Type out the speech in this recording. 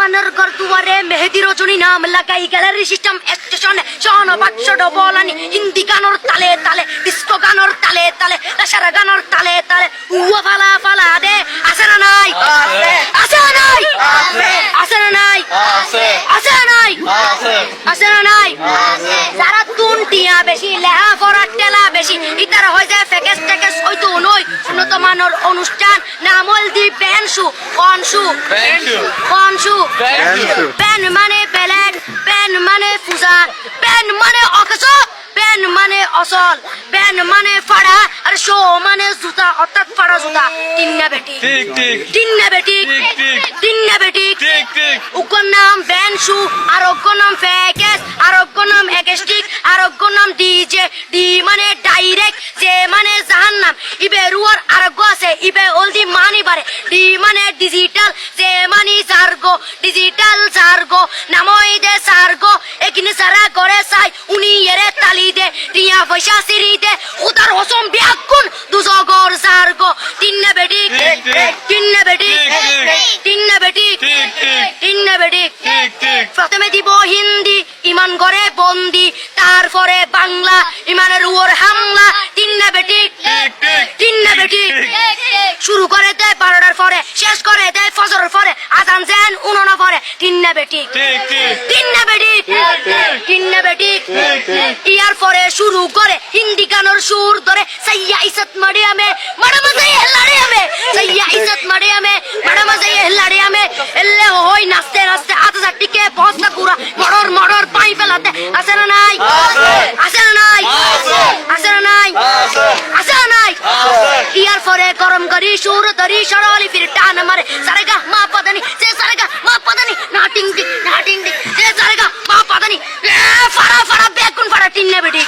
মানের ঘর দুয়ারে মেহেদি রজনী নাম লাগাই গ্যালারি সিস্টেম স্টেশনে শহন ডবল ডবলানি হিন্দি গানোর তালে তালে ডিস্কো গানোর তালে তালে লাসারা গানোর তালে তালে। উয়া ফালা যায় ফেকেস টেকেস হয়তো নই। উন্নত মানের অনুষ্ঠান নামল দি বেনসু কনসু। কনসু। পেন মানে পেন মানে পূজা পেন মানে পেন মানে অসল পেন মানে ফাড়া আর শো মানে জুতা অর্থাৎ ফাড়া জুতা। তিন্না বেটি। ঠিক ঠিক। তিন্না বেটি। ঠিক, ঠিক। তিন্না বেটি। ঠিক ঠিক। উগ্র নাম নাম নাম একেস্টিক আরোগ্য নাম ডিজে। ডি মানে ডাইরেক্ট যে মানে জাহান্নাম ইবে রুয়ার আরোগ্য আছে ইবে অলদি মানি বারে। ডি মানে ডিজিটাল যে মানি সার্গো ডিজিটাল সার্গো নামই দে সার্গো। এখানে সারা করে চাই উনি এরে তালি দে টিয়া পয়সা সিরি দে। উতার হসম বিয়াকুন দুজগর সার্গো। তিন্নে বেটি। তিন্নে বেটি। তিন্নে বেটি। তিন্নে বেটি প্রথমে দিব হিন্দি ইমান করে বন্দি। তারপরে বাংলা ইমানের উপর হামলা। তিন্নে বেটি শুরু করে দেয় বারোটার পরে শেষ করে দেয় ফজরের পরে। আজান যেন উনানো পরে তিন্নে বেটি ঠিক। ঠিক তিন্নে বেটি ঠিক। তিন্নে বেটি। ইয়ার পরে শুরু করে হিন্দি গানোর সুর ধরে সাইয়া ইসত মারিয়ামে ম্যাডাম সাইয়া হেলাড়িয়ামে সাইয়া ইসত মারিয়ামে ম্যাডাম সাইয়া হেলাড়িয়ামে এলে হই নাচতে নাচতে আধা চারটিকে বস্তা কুড়া মড়র মড়র পাই ফেলাতে। আছে না নাই আছে। আছে না নাই আছে। আছে না নাই আছে। আছে না নাই আছে। করম করি, সুর ধরি, সরলি ফির টান মারে। সারেগা, মা পাদানি সে সারেগা, মা পাদানি নাটিং টিং নাটিং টিং সে সারেগা, মা পাদানি ফাড়া ফাড়া বেকুন ফাড়া টিন্নে বেটি